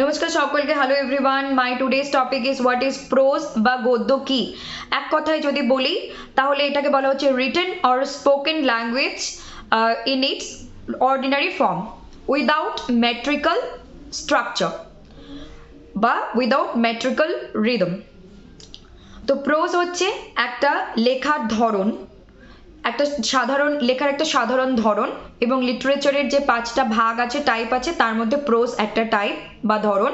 নমস্কার সকলকে hello everyone my today's topic is what is prose বা গদ্য কি? এক কথায় যদি বলি, তাহলে এটাকে বলা হচ্ছে written or spoken language in its ordinary form without metrical structure বা উইদাউট মেট্রিক্যাল রিদম তো প্রোজ হচ্ছে একটা লেখার ধরন একটা সাধারণ, লেখার একটা সাধারণ ধরন এবং লিটারেচারের যে পাঁচটা ভাগ আছে টাইপ আছে, তার মধ্যে প্রোজ একটা টাইপ বা ধরন।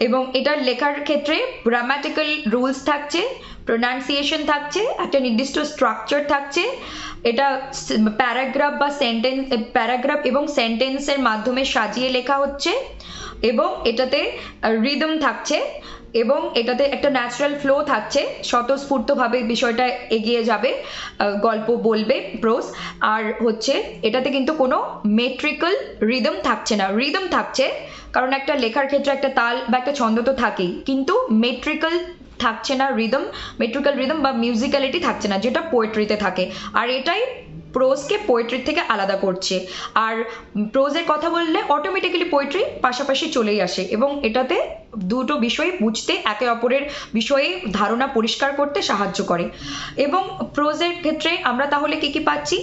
এবং এটার লেখার ক্ষেত্রে গ্রামাটিক্যাল রুলস থাকছে প্রোনাউন্সিয়েশন থাকছে, একটা নির্দিষ্ট স্ট্রাকচার থাকছে। এটা প্যারাগ্রাফ বা সেন্টেন্স প্যারাগ্রাফ এবং সেন্টেন্সের মাধ্যমে সাজিয়ে লেখা হচ্ছে এবং এটাতে রিদম থাকছে। এবং এটাতে একটা ন্যাচারাল ফ্লো থাকছে। স্বতঃস্ফূর্তভাবে বিষয়টা এগিয়ে যাবে গল্প বলবে প্রোজ আর হচ্ছে এটাতে কিন্তু কোনো মেট্রিক্যাল রিদম থাকছে না। রিদম থাকছে, কারণ একটা লেখার ক্ষেত্রে একটা তাল বা একটা ছন্দ তো থাকেই। কিন্তু মেট্রিক্যাল থাকছে না রিদম মেট্রিক্যাল রিদম বা মিউজিক্যালিটি থাকছে না, যেটা পোয়েট্রিতে থাকে। আর এটাই প্রোজকে পোয়েট্রির থেকে আলাদা করছে। আর প্রোজের কথা বললে অটোমেটিক্যালি পোয়েট্রি পাশাপাশি চলেই আসে এবং এটাতে দুটো বিষয় বুঝতে, একে অপরের বিষয়ে ধারণা পরিষ্কার করতে সাহায্য করে। এবং প্রোজের ক্ষেত্রে আমরা তাহলে কী কী পাচ্ছি?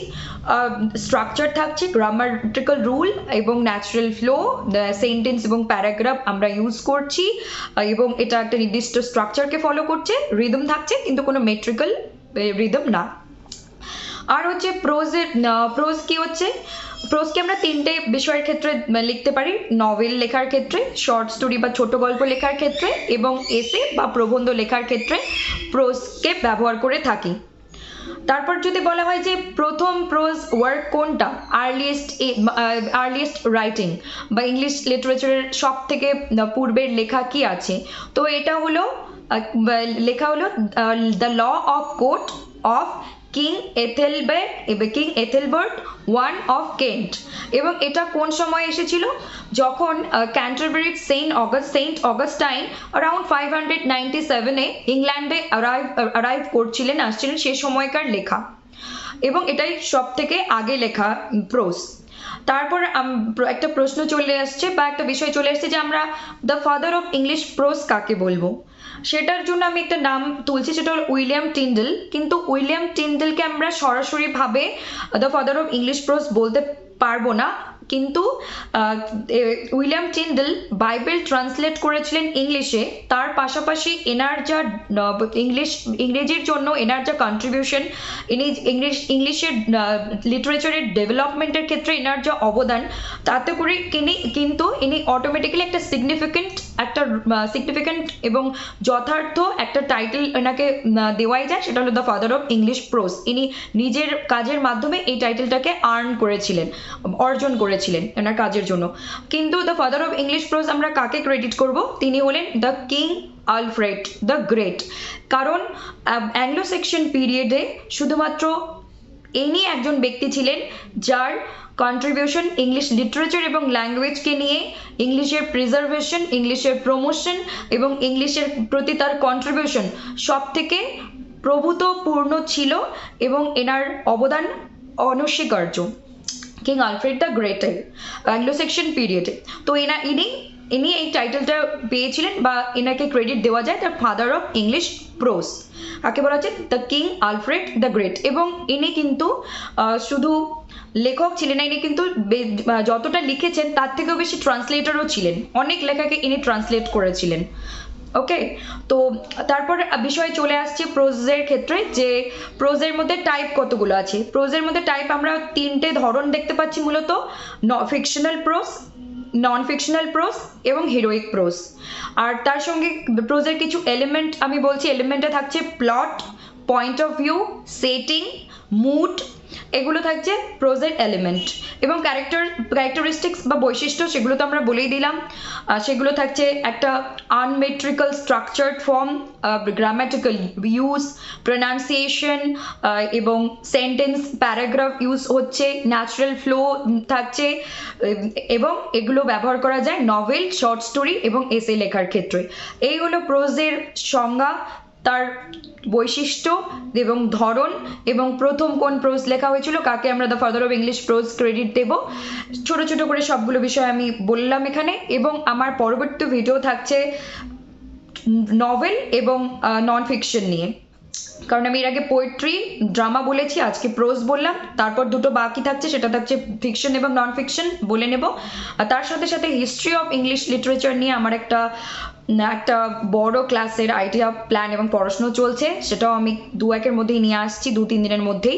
স্ট্রাকচার থাকছে গ্রামাটিক্যাল রুল এবং ন্যাচারাল ফ্লো সেন্টেন্স এবং প্যারাগ্রাফ আমরা ইউজ করছি এবং এটা একটা নির্দিষ্ট স্ট্রাকচারকে ফলো করছে। রিদম থাকছে, কিন্তু কোনো মেট্রিক্যাল রিদম না। আর হচ্ছে প্রোজের প্রোজ কি হচ্ছে? প্রোজকে আমরা তিনটে বিষয়ের ক্ষেত্রে লিখতে পারি। নভেল লেখার ক্ষেত্রে শর্ট স্টোরি বা ছোট গল্প লেখার ক্ষেত্রে এবং এসে বা প্রবন্ধ লেখার ক্ষেত্রে প্রোজকে ব্যবহার করে থাকি। তারপর যদি বলা হয় যে প্রথম প্রোজ ওয়ার্ক কোনটা? আর্লিয়েস্ট আর্লিয়েস্ট রাইটিং বা ইংলিশ লিটারেচারের সব থেকে পূর্বের লেখা কি আছে? তো এটা হলো লেখা হলো the law of court of king Ethelbert king Ethelbert one of Kent এবং এটা কোন সময় এসেছিল? যখন ক্যান্টারবেরির saint August saint Augustine around five hundred ninety সেভেনে ইংল্যান্ডে অ্যারাইভ অ্যারাইভ করছিলেন, আসছিলেন সে সময়কার লেখা। এবং এটাই সব থেকে আগে লেখা প্রোস তারপর একটা প্রশ্ন চলে আসছে বা একটা বিষয় চলে আসছে যে আমরা the father of English prose কাকে বলব? সেটার জন্য আমি একটা নাম তুলছি, সেটা হলো উইলিয়াম টিন্ডেল। কিন্তু উইলিয়াম টিন্ডেলকে আমরা সরাসরিভাবে the father of English prose বলতে পারব না। কিন্তু উইলিয়াম টিন্ডেল বাইবেল ট্রান্সলেট করেছিলেন ইংলিশে, তার পাশাপাশি এনার যা ইংলিশ, ইংরেজির জন্য এনার যা কন্ট্রিবিউশন ইনি ইংলিশ, ইংলিশের লিটারেচারের ডেভেলপমেন্টের ক্ষেত্রে এনার যা অবদান, তাতে করে তিনি, কিন্তু ইনি অটোমেটিক্যালি একটা সিগনিফিকেন্ট একটা সিগনিফিকেন্ট এবং যথার্থ একটা টাইটেল এনাকে দেওয়াই যায়, সেটা হলো the father of English prose ইনি নিজের কাজের মাধ্যমে এই টাইটেলটাকে আর্ন করেছিলেন, অর্জন করেছিলেন এনার কাজের জন্য। কিন্তু the father of English prose আমরা কাকে ক্রেডিট করব? তিনি হলেন the king Alfred the great কারণ অ্যাংলো সেকশন পিরিয়ডে শুধুমাত্র ইনি একজন ব্যক্তি ছিলেন যার কন্ট্রিবিউশন ইংলিশ লিটারেচার এবং ল্যাঙ্গুয়েজকে নিয়ে ইংলিশের প্রিজার্ভেশন ইংলিশের প্রমোশন এবং ইংলিশের প্রতি তার কন্ট্রিবিউশন সব থেকে প্রভূতপূর্ণ ছিল এবং এনার অবদান অনস্বীকার্য। কিং আলফ্রেড দ্য গ্রেটের অ্যাংলো সেকশন পিরিয়ডে তো এনা, ইনি ইনি এই টাইটেলটা পেয়েছিলেন বা এনাকে ক্রেডিট দেওয়া যায়, তার ফাদার অফ ইংলিশ প্রোস কাকে বলা হচ্ছে? The king Alfred the great এবং ইনি কিন্তু শুধু লেখক ছিলেন না, ইনি কিন্তু যতটা লিখেছেন, তার থেকেও বেশি ট্রান্সলেটরও ছিলেন। অনেক লেখাকে ইনি ট্রান্সলেট করেছিলেন। ওকে? তো তারপর বিষয়ে চলে আসছে প্রোজের ক্ষেত্রে যে প্রোজের মধ্যে টাইপ কতগুলো আছে? প্রোজের মধ্যে টাইপ আমরা তিনটে ধরন দেখতে পাচ্ছি মূলত। ন fictional prose non fictional prose এবং হিরোইক প্রোজ আর তার সঙ্গে প্রোজের কিছু এলিমেন্ট আমি বলছি এলিমেন্টে থাকছে plot point of view setting mood এগুলো থাকছে প্রোজের এলিমেন্ট এবং ক্যারেক্টার ক্যারেক্টারিস্টিক্স বা বৈশিষ্ট্য সেগুলো তো আমরা বলেই দিলাম। সেগুলো থাকছে একটা unmetrical structured form grammatical use pronunciation এবং সেন্টেন্স প্যারাগ্রাফ ইউজ হচ্ছে ন্যাচারাল ফ্লো থাকছে এবং এগুলো ব্যবহার করা যায় নভেল শর্ট স্টোরি এবং এসে লেখার ক্ষেত্রে। এই হলো প্রোজের সংজ্ঞা। তার বৈশিষ্ট্য এবং ধরন এবং প্রথম কোন প্রোজ লেখা হয়েছিল, কাকে আমরা the father of English prose credit দেব, ছোট ছোট করে সবগুলো বিষয় আমি বললাম এখানে এবং আমার পরবর্তী ভিডিও থাকছে নভেল এবং নন ফিকশন নিয়ে। কারণ আমি এর আগে পোয়েট্রি ড্রামা বলেছি, আজকে প্রোজ বললাম, তারপর দুটো বাকি থাকছে, সেটা থাকছে ফিকশন এবং নন ফিকশন বলে নেব। আর তার সাথে সাথে হিস্ট্রি অফ ইংলিশ লিটারেচার নিয়ে আমার একটা একটা বড় ক্লাসের আইডিয়া প্ল্যান এবং পড়াশুনো চলছে, সেটাও আমি দু একের মধ্যেই নিয়ে আসছি, দু তিন দিনের মধ্যেই।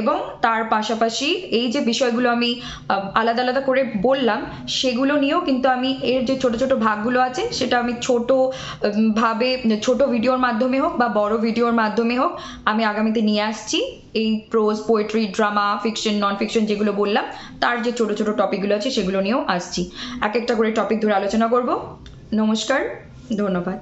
এবং তার পাশাপাশি এই যে বিষয়গুলো আমি আলাদা আলাদা করে বললাম, সেগুলো নিয়েও কিন্তু আমি এর যে ছোট ছোট ভাগগুলো আছে, সেটা আমি ছোট ভাবে, ছোট ভিডিওর মাধ্যমে হোক বা বড় ভিডিওর মাধ্যমে হোক, আমি আগামীতে নিয়ে আসছি। এই prose poetry drama fiction non fiction যেগুলো বললাম, তার যে ছোট ছোট টপিকগুলো আছে, সেগুলো নিয়েও আসছি। এক একটা করে টপিক ধরে আলোচনা করব। নমস্কার ধন্যবাদ